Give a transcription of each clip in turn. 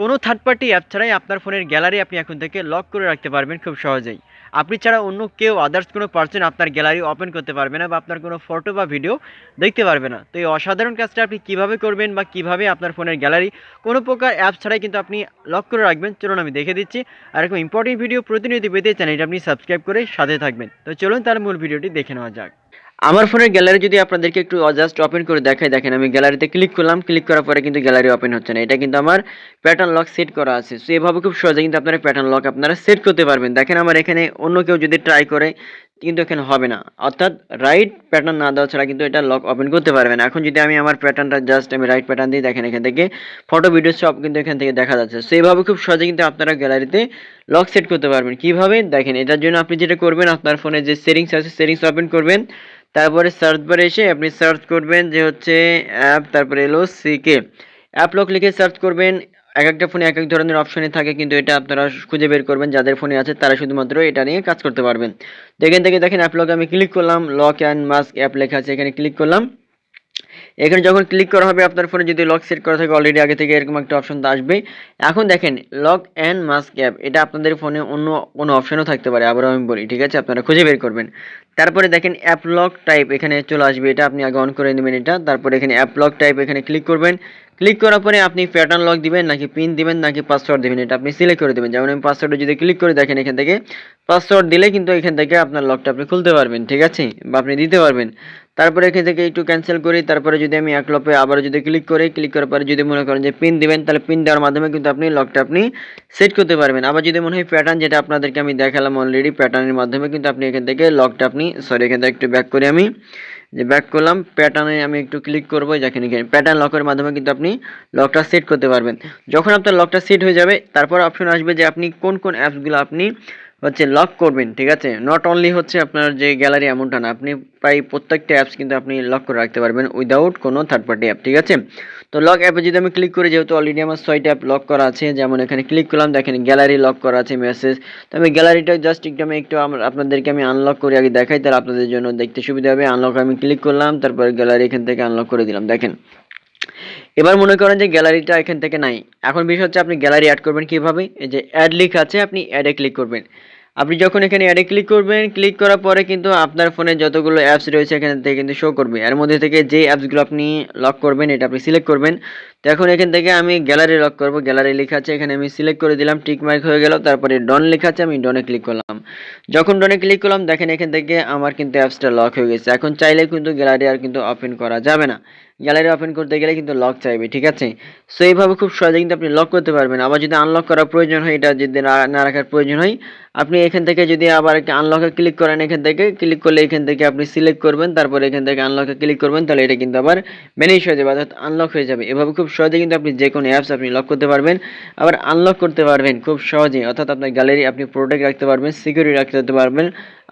কোনো third party app ছাড়াই আপনার ফোনের গ্যালারি আপনি এখন থেকে লক করে রাখতে পারবেন খুব সহজেই। আপনি ছাড়া অন্য কেউ আদার্স কোনো পার্সন আপনার গ্যালারি ওপেন করতে পারবে না বা আপনার কোনো ফটো বা ভিডিও দেখতে পারবে না। তো এই অসাধারণ কাজটা আপনি কীভাবে করবেন বা কীভাবে আপনার ফোনের গ্যালারি কোনো প্রকার অ্যাপ ছাড়াই কিন্তু আপনি লক করে রাখবেন, চলুন আমি দেখে দিচ্ছি। আর এরকম ইম্পর্টেন্ট ভিডিও প্রতিনিয়ত পেতে চ্যানেলটা আপনি সাবস্ক্রাইব করে সাথে থাকবেন। তো চলুন তার মূল ভিডিওটি দেখে নেওয়া যাক। আমার ফোনের গ্যালারি যদি আপনাদেরকে একটু জাস্ট ওপেন করে দেখাই, দেখেন আমি গ্যালারিতে ক্লিক করলাম ক্লিক করার পরে কিন্তু গ্যালারি ওপেন হচ্ছে না। এটা কিন্তু আমার প্যাটার্ন লক সেট করা আছে। সো এভাবে খুব সহজে কিন্তু আপনারা প্যাটার্ন লক আপনারা সেট করতে পারবেন। দেখেন আমার এখানে অন্য কেউ যদি ট্রাই করে কিন্তু এখানে হবে না। অর্থাৎ রাইট প্যাটার্ন না দেওয়া ছাড়া কিন্তু এটা লক ওপেন করতে পারবে না। এখন যদি আমি আমার প্যাটার্নটা জাস্ট আমি রাইট প্যাটার্ন দিই দেখেন এখান থেকে ফটো ভিডিও সব কিন্তু এখান থেকে দেখা যাচ্ছে। সো এইভাবে খুব সহজে কিন্তু আপনারা গ্যালারিতে লক সেট করতে পারবেন। কীভাবে? দেখেন, এটার জন্য আপনি যেটা করবেন, আপনার ফোনে যে সেটিংস আছে সেটিংস ওপেন করবেন। তারপরে সার্চ বারে এসে আপনি সার্চ করবেন যে হচ্ছে অ্যাপ তারপরে এলো সিকে অ্যাপ লক লিখে সার্চ করবেন এক একটা ফোনে এক এক ধরনের অপশনে থাকে, কিন্তু এটা আপনারা খুঁজে বের করবেন, যাদের ফোনে আছে তারা শুধুমাত্র এটা নিয়ে কাজ করতে পারবেন। তো এখান থেকে দেখেন অ্যাপ লকে আমি ক্লিক করলাম লক অ্যান্ড মাস্ক অ্যাপ লেখা আছে, এখানে ক্লিক করলাম। এখানে যখন ক্লিক করা হবে আপনার ফোনে যদি লক সেট করা থাকে অলরেডি আগে থেকে এরকম একটা অপশন তো আসবে এখন দেখেন লক অ্যান্ড মাস্ক অ্যাপ এটা আপনাদের ফোনে অন্য কোনো অপশনও থাকতে পারে, আবারও আমি বলি, ঠিক আছে? আপনারা খুঁজে বের করবেন। তারপরে দেখেন অ্যাপ লক টাইপ এখানে চলে আসবে, এটা আপনি আগে অন করে নেবেন এটা। তারপরে এখানে অ্যাপ লক টাইপ এখানে ক্লিক করবেন। ক্লিক করার পরে আপনি প্যাটার্ন লক দিবেন, নাকি পিন দিবেন, নাকি পাসওয়ার্ড দিবেন, এটা আপনি সিলেক্ট করে দেবেন। যেমন আমি পাসওয়ার্ডে যদি ক্লিক করে দেখেন এখান থেকে পাসওয়ার্ড দিলে কিন্তু এখান থেকে আপনার লকটা আপনি খুলতে পারবেন, ঠিক আছে? বা আপনি দিতে পারবেন। তারপরে এখান থেকে একটু ক্যান্সেল করি, তারপরে যদি আমি এক লপে আবার যদি ক্লিক করি ক্লিক করার পরে যদি মনে করেন যে পিন দিবেন, তাহলে পিন দেওয়ার মাধ্যমে কিন্তু আপনি লকটা আপনি সেট করতে পারবেন। আবার যদি মনে হয় প্যাটার্ন যেটা আপনাদেরকে আমি দেখালাম অলরেডি প্যাটার্নের মাধ্যমে কিন্তু আপনি এখান থেকে লকটা আপনি সরি এখান থেকে একটু ব্যাক করি আমি। যে ব্যাক করলাম প্যাটার্নে আমি একটু ক্লিক করব যেখানে প্যাটার্ন লকের মাধ্যমে কিন্তু আপনি লকটা সেট করতে পারবেন। যখন আপনার লকটা সেট হয়ে যাবে, তারপর অপশন আসবে যে আপনি কোন কোন অ্যাপসগুলো আপনি হচ্ছে লক করবেন, ঠিক আছে? নট অনলি হচ্ছে আপনার যে গ্যালারি এমনটা না, আপনি প্রায় প্রত্যেকটা অ্যাপস কিন্তু আপনি লক করে রাখতে পারবেন উইদাউট কোনো থার্ড পার্টি অ্যাপ ঠিক আছে? তো লক অ্যাপে যদি আমি ক্লিক করি, যেহেতু অলরেডি আমার ছয়টা অ্যাপ লক করা আছে, যেমন এখানে ক্লিক করলাম, দেখেন গ্যালারি লক করা আছে মেসেজ তো আমি গ্যালারিটা জাস্ট একটু আমি একটু আপনাদেরকে আমি আনলক করে আগে দেখাই, তাহলে আপনাদের জন্য দেখতে সুবিধা হবে। আনলক আমি ক্লিক করলাম, তারপর গ্যালারি এখান থেকে আনলক করে দিলাম, দেখেন। এবার মনে করেন যে গ্যালারিটা এখান থেকে নাই। এখন বিষয় হচ্ছে আপনি গ্যালারি অ্যাড করবেন কীভাবে? এই যে অ্যাড লিখ আছে, আপনি অ্যাডে ক্লিক করবেন। আপনি যখন এখানে অ্যাডে ক্লিক করবেন ক্লিক করার পরে কিন্তু আপনার ফোনে যতগুলো অ্যাপস রয়েছে এখান থেকে কিন্তু শো করবে। এর মধ্যে থেকে যে অ্যাপসগুলো আপনি লক করবেন, এটা আপনি সিলেক্ট করবেন। তো এখন এখান থেকে আমি গ্যালারি লক করব। গ্যালারি লেখা আছে, এখানে আমি সিলেক্ট করে দিলাম টিক মার্ক হয়ে গেল। তারপরে ডন লেখা আছে, আমি ডনে ক্লিক করলাম। যখন ডনে ক্লিক করলাম, দেখেন এখান থেকে আমার কিন্তু অ্যাপসটা লক হয়ে গেছে। এখন চাইলে কিন্তু গ্যালারি আর কিন্তু ওপেন করা যাবে না। গ্যালারি ওপেন করতে গেলে কিন্তু লক চাইবে, ঠিক আছে? সো এইভাবে খুব সহজে কিন্তু আপনি লক করতে পারবেন। আবার যদি আনলক করার প্রয়োজন হয়, এটা যদি না রাখার প্রয়োজন হয়, আপনি এখান থেকে যদি আবার আনলকে ক্লিক করেন এখান থেকে ক্লিক করলে এখান থেকে আপনি সিলেক্ট করবেন, তারপরে এখান থেকে আনলকে ক্লিক করবেন, তাহলে এটা কিন্তু আবার ম্যানেজ হয়ে যাবে, অর্থাৎ আনলক হয়ে যাবে। এভাবে খুব সহজে কিন্তু আপনি যে কোনো অ্যাপস আপনি লক করতে পারবেন। আবার আনলক করতে পারবেন খুব সহজে অর্থাৎ আপনার গ্যালারি, আপনি প্রোটেক্ট রাখতে পারবেন সিকিউরিটি রাখতে পারবেন।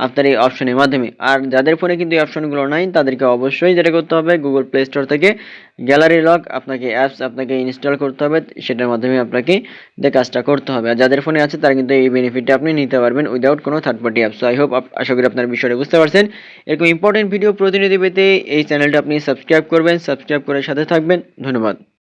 আপনার এই অপশনের মাধ্যমে। আর যাদের ফোনে কিন্তু এই অপশনগুলো নাই, তাদেরকে অবশ্যই যেটা করতে হবে গুগল প্লে স্টোর থেকে গ্যালারি লক আপনাকে অ্যাপস আপনাকে ইনস্টল করতে হবে, সেটার মাধ্যমে আপনাকে যে কাজটা করতে হবে। আর যাদের ফোনে আছে, তারা কিন্তু এই বেনিফিটটা আপনি নিতে পারবেন উইদাউট কোনো third party apps I hope আশা করি আপনার বিষয়টা বুঝতে পারছেন। এরকম ইম্পর্টেন্ট ভিডিও প্রতিনিধি পেতে এই চ্যানেলটা আপনি সাবস্ক্রাইব করবেন সাবস্ক্রাইব করে সাথে থাকবেন। ধন্যবাদ।